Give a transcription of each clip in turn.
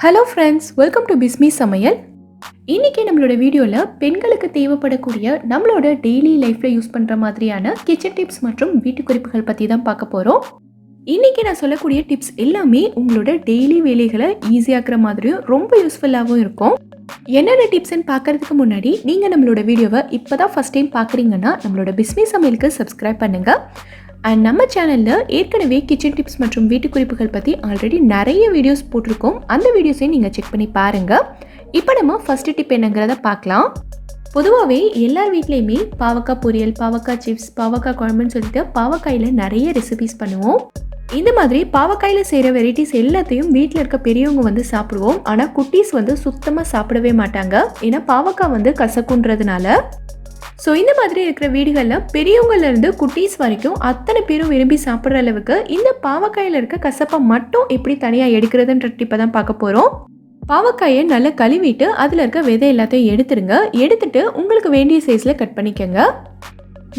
Hello friends welcome to Bismi சமையல் இன்றைக்கி நம்மளோட வீடியோவில் பெண்களுக்கு தேவைப்படக்கூடிய நம்மளோட டெய்லி லைஃப்பில் யூஸ் பண்ணுற மாதிரியான கிச்சன் டிப்ஸ் மற்றும் வீட்டு குறிப்புகள் பற்றி தான் பார்க்க போகிறோம் இன்றைக்கி நான் சொல்லக்கூடிய டிப்ஸ் எல்லாமே உங்களோட டெய்லி வேலைகளை ஈஸியாக்குற மாதிரியும் ரொம்ப யூஸ்ஃபுல்லாகவும் இருக்கும். என்னென்ன டிப்ஸ்ன்னு பார்க்கறதுக்கு முன்னாடி நீங்கள் நம்மளோட வீடியோவை இப்போ தான் ஃபஸ்ட் டைம் பார்க்குறீங்கன்னா நம்மளோட பிஸ்மி சமையலுக்கு சப்ஸ்கிரைப் பண்ணுங்கள் அண்ட் நம்ம சேனலில் ஏற்கனவே கிச்சன் டிப்ஸ் மற்றும் வீட்டு குறிப்புகள் பற்றி ஆல்ரெடி நிறைய வீடியோஸ் போட்டிருக்கோம். அந்த வீடியோஸையும் நீங்கள் செக் பண்ணி பாருங்கள் இப்போ நம்ம ஃபஸ்ட்டு டிப் என்னங்கிறத பார்க்கலாம். பொதுவாகவே எல்லார் வீட்லேயுமே பாவக்காய் பொரியல் பாவக்காய் சிப்ஸ் பாவக்காய் குழம்புன்னு சொல்லிட்டு பாவக்காயில் நிறைய ரெசிபிஸ் பண்ணுவோம். இந்த மாதிரி பாவக்காயில் செய்கிற வெரைட்டிஸ் எல்லாத்தையும் வீட்டில் இருக்க பெரியவங்க வந்து சாப்பிடுவோம். ஆனால் குட்டீஸ் வந்து சுத்தமாக சாப்பிடவே மாட்டாங்க. ஏன்னா பாவக்காய் வந்து கசக்குன்றதுனால. ஸோ இந்த மாதிரி இருக்கிற வீடுகளில் பெரியவங்கள்லேருந்து குட்டீஸ் வரைக்கும் அத்தனை பேரும் விரும்பி சாப்பிட்ற அளவுக்கு இந்த பாவக்காயில் இருக்க கசப்பை மட்டும் எப்படி தனியாக எடுக்கிறதுன்ற டிப்பை தான் பார்க்க போகிறோம் பாவக்காயை நல்லா கழுவிட்டு அதில் இருக்க விதை எல்லாத்தையும் எடுத்துருங்க எடுத்துட்டு உங்களுக்கு வேண்டிய சைஸில் கட் பண்ணிக்கோங்க.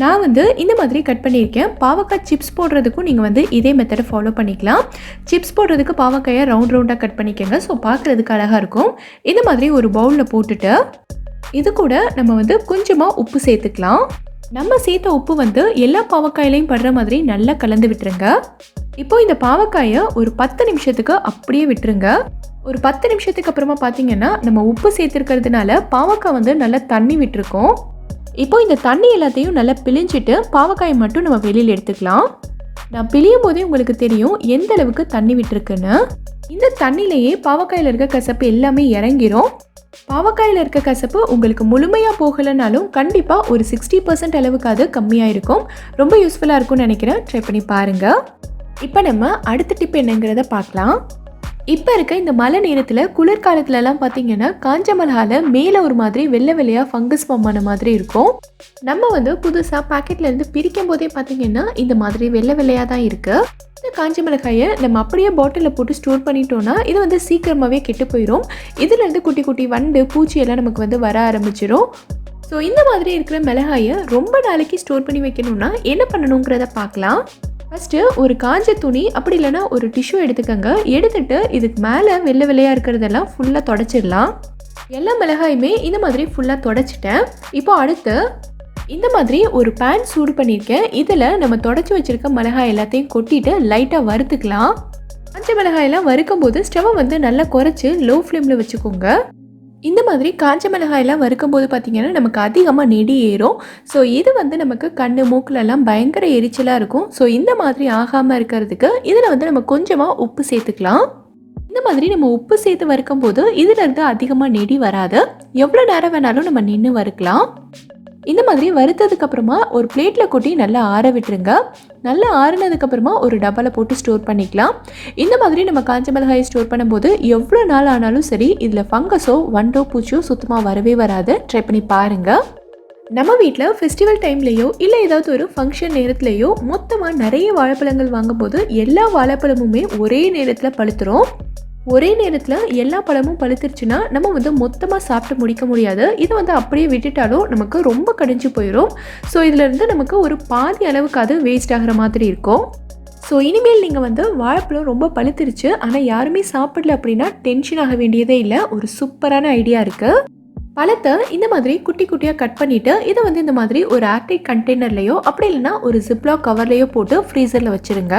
நான் வந்து இந்த மாதிரி கட் பண்ணியிருக்கேன். பாவக்காய் சிப்ஸ் போடுறதுக்கும் நீங்கள் வந்து இதே மெத்தடை ஃபாலோ பண்ணிக்கலாம். சிப்ஸ் போடுறதுக்கு பாவக்காயை ரவுண்ட் ரவுண்டாக கட் பண்ணிக்கோங்க. ஸோ பார்க்குறதுக்கு அழகாக இருக்கும். இந்த மாதிரி ஒரு பவுலில் போட்டுட்டு இது கூட நம்ம வந்து கொஞ்சமாக உப்பு சேர்த்துக்கலாம். நம்ம சேர்த்த உப்பு வந்து எல்லா பாவக்காயிலையும் படுற மாதிரி நல்லா கலந்து விட்டுருங்க. இப்போ இந்த பாவக்காயை ஒரு பத்து நிமிஷத்துக்கு அப்படியே விட்டுருங்க. ஒரு பத்து நிமிஷத்துக்கு அப்புறமா பார்த்தீங்கன்னா நம்ம உப்பு சேர்த்துருக்கிறதுனால பாவக்காய் வந்து நல்லா தண்ணி விட்டுருக்கோம். இப்போ இந்த தண்ணி எல்லாத்தையும் நல்லா பிழிஞ்சிட்டு பாவக்காயை மட்டும் நம்ம வெளியில் எடுத்துக்கலாம். நான் பிழியும் போதே உங்களுக்கு தெரியும் எந்த அளவுக்கு தண்ணி விட்டுருக்குன்னு. இந்த தண்ணியிலேயே பாவக்காயில் இருக்க கசப்பு எல்லாமே இறங்கிரும். பாவக்காயில் இருக்க கசப்பு உங்களுக்கு முழுமையாக போகலைனாலும் கண்டிப்பாக ஒரு சிக்ஸ்டி பர்சன்ட் அளவுக்கு அது கம்மியாக இருக்கும் ரொம்ப யூஸ்ஃபுல்லாக இருக்கும்னு நினைக்கிறேன். ட்ரை பண்ணி பாருங்கள் இப்போ நம்ம அடுத்த டிப் என்னங்கிறத பார்க்கலாம். இப்போ இருக்க இந்த மழை நேரத்தில் குளிர்காலத்துலலாம் பார்த்தீங்கன்னா காஞ்ச மிளகால மேலே ஒரு மாதிரி வெள்ளை வெள்ளையாக ஃபங்கஸ் ஃபார்ம் ஆன மாதிரி இருக்கும். நம்ம வந்து புதுசாக பேக்கெட்லேருந்து பிரிக்கும் போதே பார்த்தீங்கன்னா இந்த மாதிரி வெள்ளை வெள்ளையாக தான் இருக்குது இந்த காஞ்ச மிளகாயை நம்ம அப்படியே பாட்டிலில் போட்டு ஸ்டோர் பண்ணிட்டோம்னா இது வந்து சீக்கிரமாகவே கெட்டு போயிடும் இதுலேருந்து குட்டி குட்டி வண்டு பூச்சி எல்லாம் நமக்கு வந்து வர ஆரம்பிச்சிடும் ஸோ இந்த மாதிரி இருக்கிற மிளகாயை ரொம்ப நாளைக்கு ஸ்டோர் பண்ணி வைக்கணும்னா என்ன பண்ணணுங்கிறத பார்க்கலாம் ஃபஸ்ட்டு ஒரு காஞ்ச துணி அப்படி இல்லைன்னா ஒரு டிஷ்யூ எடுத்துக்கோங்க. எடுத்துட்டு இதுக்கு மேலே வெள்ளை வெள்ளையாக இருக்கிறதெல்லாம் ஃபுல்லாக தொடச்சிடலாம். எல்லா மிளகாயுமே இந்த மாதிரி ஃபுல்லாக தொடச்சிட்டேன். இப்போ அடுத்து இந்த மாதிரி ஒரு பேன் சூடு பண்ணியிருக்கேன். இதில் நம்ம தொடச்சி வச்சுருக்க மிளகாய் எல்லாத்தையும் கொட்டிட்டு லைட்டாக வறுத்துக்கலாம். காஞ்ச மிளகாயெல்லாம் வறுக்கும் போது ஸ்டவ்வை வந்து நல்லா குறைச்சி லோ ஃப்ளேமில் வச்சுக்கோங்க. இந்த மாதிரி காஞ்ச மிளகாயெல்லாம் வறுக்கும்போது பார்த்திங்கன்னா நமக்கு அதிகமாக நெடி ஏறும். ஸோ இது வந்து நமக்கு கண் மூக்கிலெல்லாம் பயங்கர எரிச்சலாக இருக்கும். ஸோ இந்த மாதிரி ஆகாமல் இருக்கிறதுக்கு இதில் வந்து நம்ம கொஞ்சமாக உப்பு சேர்த்துக்கலாம். இந்த மாதிரி நம்ம உப்பு சேர்த்து வறுக்கும் போது இதிலிருந்து அதிகமாக நெடி வராது. எவ்வளோ நேரம் வேணாலும் நம்ம நின்று வறுக்கலாம். இந்த மாதிரி வறுத்ததுக்கு அப்புறமா ஒரு பிளேட்டில் கொட்டி நல்லா ஆற விட்டுருங்க. நல்லா ஆறுனதுக்கு அப்புறமா ஒரு டப்பாவில் போட்டு ஸ்டோர் பண்ணிக்கலாம். இந்த மாதிரி நம்ம காஞ்ச மிளகாயை ஸ்டோர் பண்ணும்போது எவ்வளோ நாள் ஆனாலும் சரி இதில் ஃபங்கஸோ வண்டோ பூச்சியோ சுத்தமாக வரவே வராது. ட்ரை பண்ணி பாருங்கள் நம்ம வீட்டில் ஃபெஸ்டிவல் டைம்லேயோ இல்லை ஏதாவது ஒரு ஃபங்க்ஷன் நேரத்துலையோ மொத்தமாக நிறைய வாழைப்பழங்கள் வாங்கும்போது எல்லா வாழைப்பழமுமே ஒரே நேரத்தில் பழுத்துரும். ஒரே நேரத்தில் எல்லா பழமும் பழுத்துருச்சுன்னா நம்ம வந்து மொத்தமாக சாப்பிட்டு முடிக்க முடியாது. இதை வந்து அப்படியே விட்டுட்டாலும் நமக்கு ரொம்ப கடிஞ்சு போயிடும் ஸோ இதிலேருந்து நமக்கு ஒரு பாதி அளவுக்கு அது வேஸ்ட் ஆகிற மாதிரி இருக்கும். ஸோ இனிமேல் நீங்கள் வந்து வாழைப்பழம் ரொம்ப பழுத்துருச்சு ஆனால் யாருமே சாப்பிடல அப்படின்னா டென்ஷன் ஆக வேண்டியதே இல்லை. ஒரு சூப்பரான ஐடியா இருக்குது பழத்தை இந்த மாதிரி குட்டி குட்டியாக கட் பண்ணிவிட்டு இதை வந்து இந்த மாதிரி ஒரு ஆர்டிக் கண்டெய்னர்லேயோ அப்படி இல்லைன்னா ஒரு ஜிப்லாக் கவர்லேயோ போட்டு ஃப்ரீசரில் வச்சுருங்க.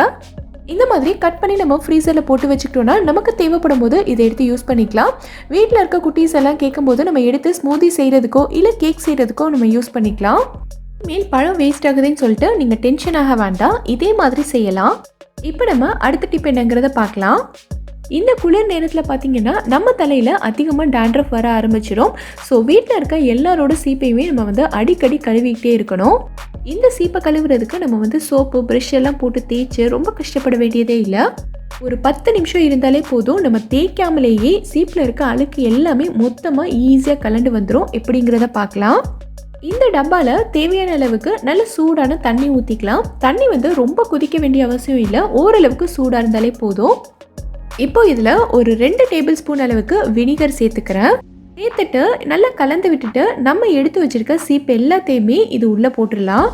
இந்த மாதிரி கட் பண்ணி நம்ம ஃப்ரீசரில் போட்டு வச்சுக்கிட்டோன்னா நமக்கு தேவைப்படும் போது இதை எடுத்து யூஸ் பண்ணிக்கலாம். வீட்டில் இருக்க குட்டீஸ் எல்லாம் கேட்கும்போது நம்ம எடுத்து ஸ்மூதி செய்கிறதுக்கோ இல்லை கேக் செய்கிறதுக்கோ நம்ம யூஸ் பண்ணிக்கலாம். மேல் பழம் வேஸ்ட் ஆகுதுன்னு சொல்லிட்டு நீங்கள் டென்ஷன் ஆக வேண்டாம். இதே மாதிரி செய்யலாம். இப்போ நம்ம அடுத்த டிப் என்னங்கிறத பார்க்கலாம். இந்த குளிர் நேரத்தில் பார்த்தீங்கன்னா நம்ம தலையில் அதிகமாக டேண்ட்ரஃப் வர ஆரம்பிச்சிடும் ஸோ வீட்டில் இருக்க எல்லாரோட சீப்பையுமே நம்ம வந்து அடிக்கடி கழுவிக்கிட்டே இருக்கணும். இந்த சீப்பை கழுவுறதுக்கு நம்ம வந்து சோப்பு ப்ரஷ் எல்லாம் போட்டு தேய்ச்சி ரொம்ப கஷ்டப்பட வேண்டியதே இல்லை. ஒரு பத்து நிமிஷம் இருந்தாலே போதும். நம்ம தேய்க்காமலேயே சீப்பில் இருக்க அழுக்கு எல்லாமே மொத்தமாக ஈஸியாக கலண்டு வந்துடும் எப்படிங்கிறத பார்க்கலாம் இந்த டப்பாவில் தேவையான அளவுக்கு நல்ல சூடான தண்ணி ஊற்றிக்கலாம் தண்ணி வந்து ரொம்ப கொதிக்க வேண்டிய அவசியம் இல்லை. ஓரளவுக்கு சூடாக இருந்தாலே போதும். இப்போ இதில் ஒரு ரெண்டு டேபிள் ஸ்பூன் அளவுக்கு வினிகர் சேர்த்துக்கிறேன். சேர்த்துட்டு நல்லா கலந்து விட்டுட்டு நம்ம எடுத்து வச்சிருக்க சீப்பு எல்லாத்தையுமே இது உள்ளே போட்டுடலாம்.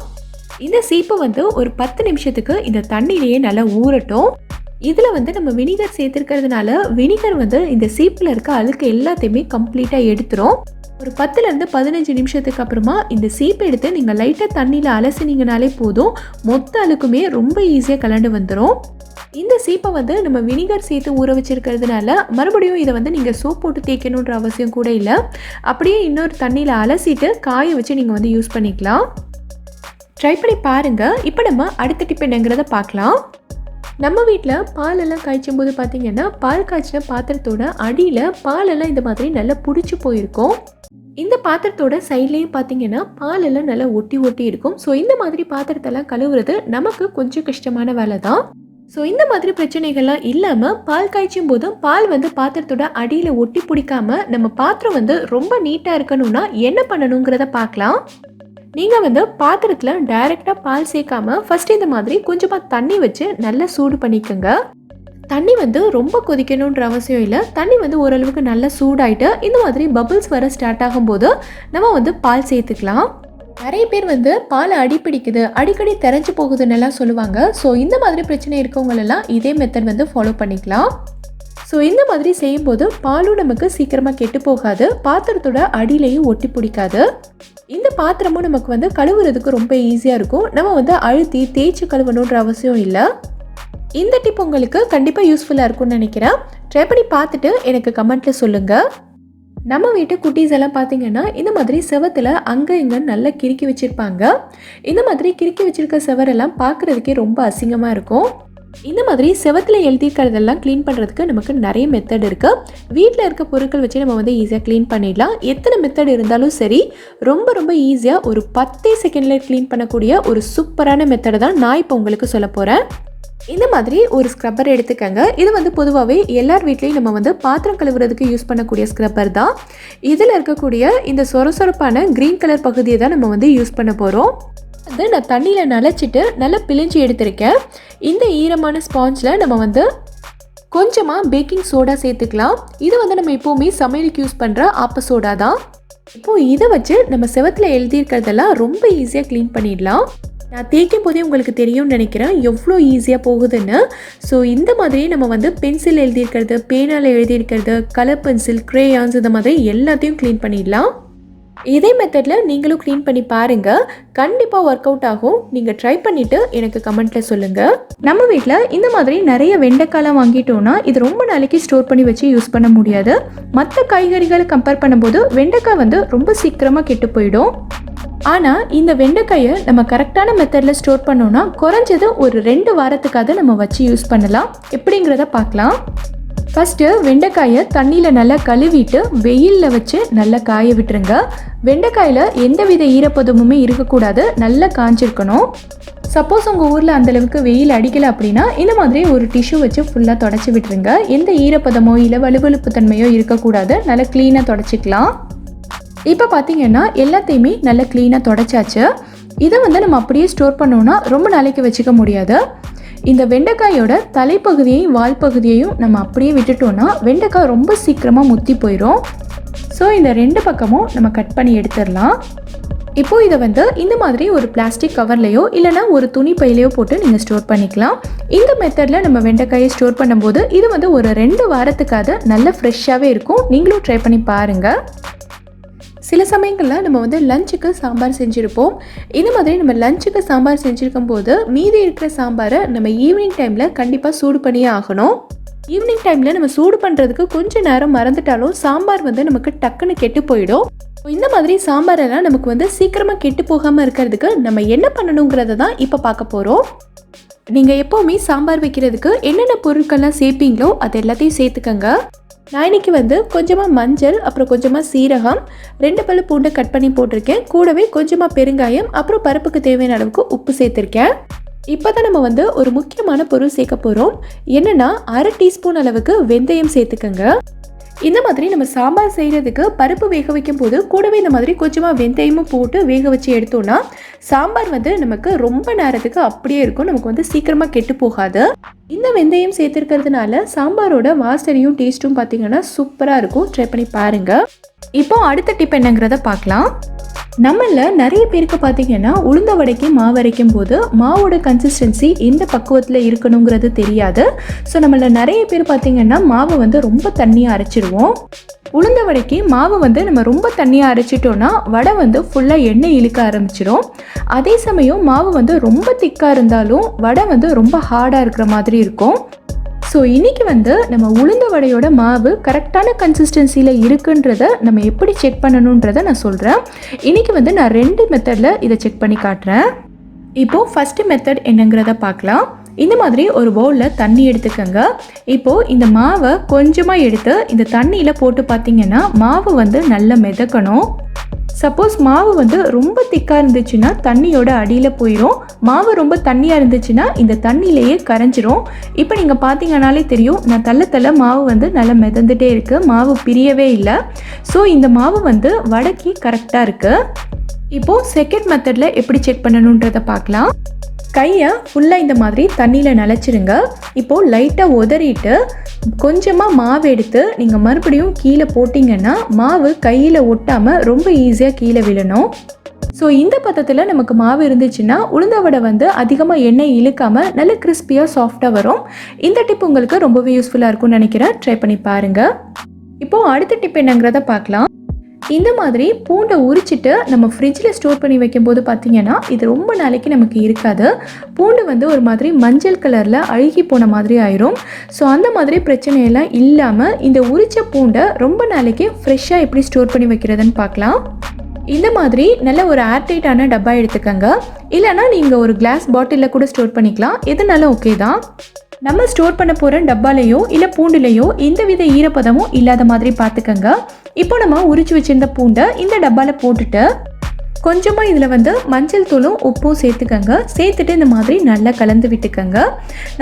இந்த சீப்பை வந்து ஒரு பத்து நிமிஷத்துக்கு இந்த தண்ணியிலேயே நல்லா ஊறட்டும். இதில் வந்து நம்ம வினிகர் சேர்த்துருக்கிறதுனால வினிகர் வந்து இந்த சீப்பில் இருக்க அழுக்கு எல்லாத்தையுமே கம்ப்ளீட்டாக எடுத்துரும். ஒரு பத்துலேருந்து பதினஞ்சு நிமிஷத்துக்கு அப்புறமா இந்த சீப்பை எடுத்து நீங்கள் லைட்டாக தண்ணியில் அலசினீங்கனாலே போதும். மொத்த அழுக்குமே ரொம்ப ஈஸியாக கலண்டு வந்துடும் இந்த சீப்பை வந்து நம்ம வினிகர் சேர்த்து ஊற வச்சிருக்கிறதுனால மறுபடியும் இதை வந்து நீங்கள் சோப் போட்டு தேய்க்கணுன்ற அவசியம் கூட இல்லை. அப்படியே இன்னொரு தண்ணியில் அலசிட்டு காய வச்சு நீங்கள் வந்து யூஸ் பண்ணிக்கலாம். ட்ரை பண்ணி பாருங்கள் இப்போ நம்ம அடுத்த டிப் என்னங்கிறத பார்க்கலாம். நம்ம வீட்டில் பாலெல்லாம் காய்ச்சும் போது பார்த்தீங்கன்னா பால் காய்ச்சின பாத்திரத்தோட அடியில் பாலெல்லாம் இந்த மாதிரி நல்லா பிடிச்சி போயிருக்கும். இந்த பாத்திரத்தோட சைட்லேயும் பார்த்தீங்கன்னா பாலெல்லாம் நல்லா ஒட்டி ஒட்டி இருக்கும். ஸோ இந்த மாதிரி பாத்திரத்தெல்லாம் கழுவுறது நமக்கு கொஞ்சம் கஷ்டமான வேலை தான் ஸோ இந்த மாதிரி பிரச்சனைகள்லாம் இல்லாமல் பால் காய்ச்சும் போதும் பால் வந்து பாத்திரத்தோட அடியில் ஒட்டி பிடிக்காம நம்ம பாத்திரம் வந்து ரொம்ப நீட்டாக இருக்கணும்னா என்ன பண்ணணுங்கிறத பார்க்கலாம். நீங்கள் வந்து பாத்திரத்தில் டைரெக்டாக பால் சேர்க்காம ஃபர்ஸ்ட் இந்த மாதிரி கொஞ்சமாக தண்ணி வச்சு நல்லா சூடு பண்ணிக்கோங்க. தண்ணி வந்து ரொம்ப கொதிக்கணுன்ற அவசியம் இல்லை. தண்ணி வந்து ஓரளவுக்கு நல்லா சூடாயிட்டு இந்த மாதிரி பபுள்ஸ் வர ஸ்டார்ட் ஆகும்போது நம்ம வந்து பால் சேர்த்துக்கலாம். நிறைய பேர் வந்து பால் அடிப்பிடிக்குது அடிக்கடி தெரிஞ்சு போகுதுன்னு எல்லாம் சொல்லுவாங்க. ஸோ இந்த மாதிரி பிரச்சனை இருக்கவங்களெல்லாம் இதே மெத்தட் வந்து ஃபாலோ பண்ணிக்கலாம். ஸோ இந்த மாதிரி செய்யும்போது பாலும் நமக்கு சீக்கிரமாக கெட்டு போகாது பாத்திரத்தோட அடியிலையும் ஒட்டி பிடிக்காது. இந்த பாத்திரமும் நமக்கு வந்து கழுவுறதுக்கு ரொம்ப ஈஸியாக இருக்கும். நம்ம வந்து அழுத்தி தேய்ச்சி கழுவணுன்ற அவசியம் இல்லை. இந்த டிப் உங்களுக்கு கண்டிப்பாக யூஸ்ஃபுல்லாக இருக்கும்னு நினைக்கிறேன். ட்ரை பண்ணி பார்த்துட்டு எனக்கு கமெண்ட்டில் சொல்லுங்கள் நம்ம வீட்டு குட்டீஸ் எல்லாம் பார்த்தீங்கன்னா இந்த மாதிரி செவத்தில் அங்கே இங்கே நல்லா கிறுக்கி வச்சுருப்பாங்க. இந்த மாதிரி கிறுக்கி வச்சுருக்க செவரெல்லாம் பார்க்குறதுக்கே ரொம்ப அசிங்கமாக இருக்கும். இந்த மாதிரி செவத்தில் எழுதியிருக்கிறதெல்லாம் க்ளீன் பண்ணுறதுக்கு நமக்கு நிறைய மெத்தட் இருக்குது வீட்டில் இருக்க பொருட்கள் வச்சு நம்ம வந்து ஈஸியாக க்ளீன் பண்ணிடலாம். எத்தனை மெத்தட் இருந்தாலும் சரி ரொம்ப ரொம்ப ஈஸியாக ஒரு பத்தே செகண்டில் க்ளீன் பண்ணக்கூடிய ஒரு சூப்பரான மெத்தடை தான் நான் இப்போ உங்களுக்கு சொல்ல போகிறேன் இந்த மாதிரி ஒரு ஸ்க்ரப்பர் எடுத்துக்கங்க. இது வந்து பொதுவாகவே எல்லார் வீட்லேயும் நம்ம வந்து பாத்திரம் கழுவுறதுக்கு யூஸ் பண்ணக்கூடிய ஸ்க்ரப்பர் தான். இதில் இருக்கக்கூடிய இந்த சொரசொரப்பான க்ரீன் கலர் பகுதியை தான் நம்ம வந்து யூஸ் பண்ண போகிறோம் வந்து நான் தண்ணியில் நனைச்சிட்டு நல்லா பிழிஞ்சு எடுத்திருக்கேன். இந்த ஈரமான ஸ்பாஞ்சில் நம்ம வந்து கொஞ்சமாக பேக்கிங் சோடா சேர்த்துக்கலாம். இது வந்து நம்ம எப்போவுமே சமையலுக்கு யூஸ் பண்ணுற ஆப்ப சோடா தான். இப்போது இதை வச்சு நம்ம செவத்தில் எழுதியிருக்கிறதெல்லாம் ரொம்ப ஈஸியாக க்ளீன் பண்ணிடலாம். நான் தேய்க்கும் போதே உங்களுக்கு தெரியும்னு நினைக்கிறேன். எவ்வளோ ஈஸியாக போகுதுன்னு. ஸோ இந்த மாதிரி நம்ம வந்து பென்சில் எழுதியிருக்கிறது பேனால் எழுதியிருக்கிறது கலர் பென்சில் க்ரேயான்ஸ் இந்த மாதிரி எல்லாத்தையும் க்ளீன் பண்ணிடலாம். இதே மெத்தடில் நீங்களும் க்ளீன் பண்ணி பாருங்கள் கண்டிப்பாக ஒர்க் அவுட் ஆகும். நீங்கள் ட்ரை பண்ணிவிட்டு எனக்கு கமெண்ட்டில் சொல்லுங்கள் நம்ம வீட்டில் இந்த மாதிரி நிறைய வெண்டைக்காலம் வாங்கிட்டோம்னா இது ரொம்ப நாளைக்கு ஸ்டோர் பண்ணி வச்சு யூஸ் பண்ண முடியாது. மற்ற காய்கறிகளை கம்பேர் பண்ணும்போது வெண்டைக்காய் வந்து ரொம்ப சீக்கிரமாக கெட்டு போயிடும். ஆனால் இந்த வெண்டைக்காயை நம்ம கரெக்டான மெத்தடில் ஸ்டோர் பண்ணோம்னா குறைஞ்சது ஒரு ரெண்டு வாரத்துக்காவது நம்ம வச்சு யூஸ் பண்ணலாம். எப்படிங்கிறத பார்க்கலாம். ஃபஸ்ட்டு வெண்டைக்காயை தண்ணியில் நல்லா கழுவிட்டு வெயிலில் வச்சு நல்லா காய விட்டுருங்க. வெண்டைக்காயில் எந்தவித ஈரப்பதமுமே இருக்கக்கூடாது. நல்லா காஞ்சிருக்கணும். சப்போஸ் உங்கள் ஊரில் அந்தளவுக்கு வெயில் அடிக்கலை அப்படின்னா இந்த மாதிரி ஒரு டிஷ்யூ வச்சு ஃபுல்லாக தொடச்சி விட்டுருங்க. எந்த ஈரப்பதமோ இல்லை வலுவலுப்பு தன்மையோ இருக்கக்கூடாது. நல்லா க்ளீனாக தொடச்சிக்கலாம். இப்போ பார்த்தீங்கன்னா எல்லாத்தையுமே நல்லா க்ளீனாக தொடச்சாச்சு. இதை வந்து நம்ம அப்படியே ஸ்டோர் பண்ணோன்னா ரொம்ப நாளைக்கு வச்சுக்க முடியாது. இந்த வெண்டைக்காயோட தலைப்பகுதியையும் வால் பகுதியையும் நம்ம அப்படியே விட்டுட்டோன்னா வெண்டைக்காய் ரொம்ப சீக்கிரமாக முத்தி போயிடும் ஸோ இந்த ரெண்டு பக்கமும் நம்ம கட் பண்ணி எடுத்துடலாம். இப்போது இதை வந்து இந்த மாதிரி ஒரு பிளாஸ்டிக் கவர்லேயோ இல்லைனா ஒரு துணி பையிலையோ போட்டு நீங்கள் ஸ்டோர் பண்ணிக்கலாம். இந்த மெத்தடில் நம்ம வெண்டைக்காயை ஸ்டோர் பண்ணும்போது இது வந்து ஒரு ரெண்டு வாரத்துக்காக நல்ல ஃப்ரெஷ்ஷாகவே இருக்கும். நீங்களும் ட்ரை பண்ணி பாருங்கள் சில சமயங்களில் நம்ம வந்து லஞ்சுக்கு சாம்பார் செஞ்சுருப்போம். இந்த மாதிரி நம்ம லஞ்சுக்கு சாம்பார் செஞ்சுருக்கும் போது மீதி இருக்கிற சாம்பாரை நம்ம ஈவினிங் டைமில் கண்டிப்பாக சூடு பண்ணியே ஆகணும். ஈவினிங் டைமில் நம்ம சூடு பண்ணுறதுக்கு கொஞ்சம் நேரம் மறந்துட்டாலும் சாம்பார் வந்து நமக்கு டக்குன்னு கெட்டு போயிடும். இந்த மாதிரி சாம்பாரெல்லாம் நமக்கு வந்து சீக்கிரமாக கெட்டு போகாமல் இருக்கிறதுக்கு நம்ம என்ன பண்ணணுங்கிறத தான் இப்போ பார்க்க போகிறோம் நீங்கள் எப்போவுமே சாம்பார் வைக்கிறதுக்கு என்னென்ன பொருட்கள்லாம் சேர்ப்பீங்களோ அது எல்லாத்தையும் சேர்த்துக்கங்க. நான் இன்னைக்கு வந்து கொஞ்சமாக மஞ்சள் அப்புறம் கொஞ்சமாக சீரகம் ரெண்டு பல்லு பூண்டை கட் பண்ணி போட்டிருக்கேன். கூடவே கொஞ்சமாக பெருங்காயம் அப்புறம் பருப்புக்கு தேவையான அளவுக்கு உப்பு சேர்த்துருக்கேன். இப்போ தான் நம்ம வந்து ஒரு முக்கியமான பொருள் சேர்க்க போகிறோம் என்னென்னா அரை டீஸ்பூன் அளவுக்கு வெந்தயம் சேர்த்துக்கோங்க. இந்த மாதிரி நம்ம சாம்பார் செய்கிறதுக்கு பருப்பு வேக வைக்கும் போது கூடவே இந்த மாதிரி கொஞ்சமாக வெந்தயமும் போட்டு வேக வச்சு எடுத்தோம்னா சாம்பார் வந்து நமக்கு ரொம்ப நேரத்துக்கு அப்படியே இருக்கும். நமக்கு வந்து சீக்கிரமாக கெட்டு போகாது. இந்த வெந்தயம் சேர்த்துருக்கிறதுனால சாம்பாரோட வாசனையும் டேஸ்ட்டும் பார்த்தீங்கன்னா சூப்பராக இருக்கும். ட்ரை பண்ணி பாருங்கள் இப்போ அடுத்த டிப் என்னங்கிறத பார்க்கலாம். நம்மள நிறைய பேருக்கு பார்த்தீங்கன்னா உளுந்த வடைக்கு மாவு அரைக்கும் போது மாவோட கன்சிஸ்டன்சி எந்த பக்குவத்தில் இருக்கணுங்கிறது தெரியாது. ஸோ நம்மள நிறைய பேர் பார்த்தீங்கன்னா மாவை வந்து ரொம்ப தண்ணியாக அரைச்சிடுவோம் உளுந்த வடைக்கு மாவு வந்து நம்ம ரொம்ப தண்ணியாக அரைச்சிட்டோன்னா வடை வந்து ஃபுல்லாக எண்ணெய் இழுக்க ஆரம்பிச்சிடும் அதே சமயம் மாவு வந்து ரொம்ப திக்காக இருந்தாலும் வடை வந்து ரொம்ப ஹார்டாக இருக்கிற மாதிரி இருக்கும். ஸோ இன்றைக்கி வந்து நம்ம உளுந்த வடையோட மாவு கரெக்டான கன்சிஸ்டன்சியில் இருக்குன்றத நம்ம எப்படி செக் பண்ணணுன்றதை நான் சொல்கிறேன் இன்றைக்கி வந்து நான் ரெண்டு மெத்தடில் இதை செக் பண்ணி காட்டுறேன். இப்போது ஃபஸ்ட்டு மெத்தட் என்னங்கிறத பார்க்கலாம். இந்த மாதிரி ஒரு பவுலில் தண்ணி எடுத்துக்கோங்க. இப்போது இந்த மாவை கொஞ்சமாக எடுத்து இந்த தண்ணியில் போட்டு பார்த்தீங்கன்னா மாவு வந்து நல்லா மிதக்கணும். சப்போஸ் மாவு வந்து ரொம்ப திக்காக இருந்துச்சுன்னா தண்ணியோட அடியில் போயிடும் மாவு ரொம்ப தண்ணியாக இருந்துச்சுன்னா இந்த தண்ணியிலேயே கரைஞ்சிரும். இப்போ நீங்கள் பார்த்தீங்கனாலே தெரியும் நான் தள்ள தள்ள மாவு வந்து நல்லா மிதந்துட்டே இருக்குது மாவு பிரியவே இல்லை. ஸோ இந்த மாவு வந்து வடக்கி கரெக்டாக இருக்குது இப்போது செகண்ட் மெத்தடில் எப்படி செக் பண்ணணுன்றதை பார்க்கலாம். கையை ஃபுல்லாக இந்த மாதிரி தண்ணியில் நனைச்சிருங்க. இப்போது லைட்டாக உதறிட்டு கொஞ்சமாக மாவு எடுத்து நீங்கள் மறுபடியும் கீழே போட்டிங்கன்னா மாவு கையில் ஒட்டாமல் ரொம்ப ஈஸியாக கீழே விழணும். ஸோ இந்த பதத்தில் நமக்கு மாவு இருந்துச்சுன்னா உளுந்தவடை வந்து அதிகமாக எண்ணெய் இழுக்காமல் நல்ல கிறிஸ்பியாக சாஃப்டாக வரும். இந்த டிப் உங்களுக்கு ரொம்பவே யூஸ்ஃபுல்லாக இருக்கும்னு நினைக்கிறேன். ட்ரை பண்ணி பாருங்கள் இப்போது அடுத்த டிப் என்னங்கிறத பார்க்கலாம். இந்த மாதிரி பூண்டை உரிச்சிட்டு நம்ம ஃப்ரிட்ஜில் ஸ்டோர் பண்ணி வைக்கும்போது பார்த்தீங்கன்னா இது ரொம்ப நாளைக்கு நமக்கு இருக்காது. பூண்டு வந்து ஒரு மாதிரி மஞ்சள் கலரில் அழுகி போன மாதிரி ஆயிரும். ஸோ அந்த மாதிரி பிரச்சனையெல்லாம் இல்லாமல் இந்த உரிச்ச பூண்டை ரொம்ப நாளைக்கு ஃப்ரெஷ்ஷாக எப்படி ஸ்டோர் பண்ணி வைக்கிறதுன்னு பார்க்கலாம் இந்த மாதிரி நல்ல ஒரு ஏர்டைட்டான டப்பா எடுத்துக்கோங்க. இல்லைனா நீங்கள் ஒரு கிளாஸ் பாட்டிலில் கூட ஸ்டோர் பண்ணிக்கலாம். எதுனாலும் ஓகே தான். நம்ம ஸ்டோர் பண்ண போகிற டப்பாலேயோ இல்லை பூண்டுலேயோ எந்தவித ஈரப்பதமும் இல்லாத மாதிரி பார்த்துக்கோங்க இப்போ நம்ம உரிச்சு வச்சிருந்த பூண்டை இந்த டப்பாவில் போட்டுட்டு கொஞ்சமாக இதில் வந்து மஞ்சள் தூளும் உப்பும் சேர்த்துக்கோங்க. சேர்த்துட்டு இந்த மாதிரி நல்லா கலந்து விட்டுக்கோங்க.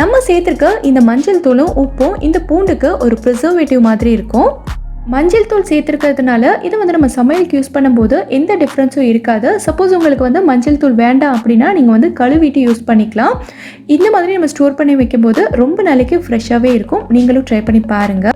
நம்ம சேர்த்துருக்க இந்த மஞ்சள் தூளும் உப்பும் இந்த பூண்டுக்கு ஒரு ப்ரிசர்வேட்டிவ் மாதிரி இருக்கும். மஞ்சள் தூள் சேர்த்துருக்கிறதுனால இதை வந்து நம்ம சமையலுக்கு யூஸ் பண்ணும்போது எந்த டிஃப்ரென்ஸும் இருக்காது. சப்போஸ் உங்களுக்கு வந்து மஞ்சள் தூள் வேண்டாம் அப்படின்னா நீங்கள் வந்து கழுவிட்டு யூஸ் பண்ணிக்கலாம். இந்த மாதிரி நம்ம ஸ்டோர் பண்ணி வைக்கும்போது ரொம்ப நாளைக்கு ஃப்ரெஷ்ஷாகவே இருக்கும். நீங்களும் ட்ரை பண்ணி பாருங்கள்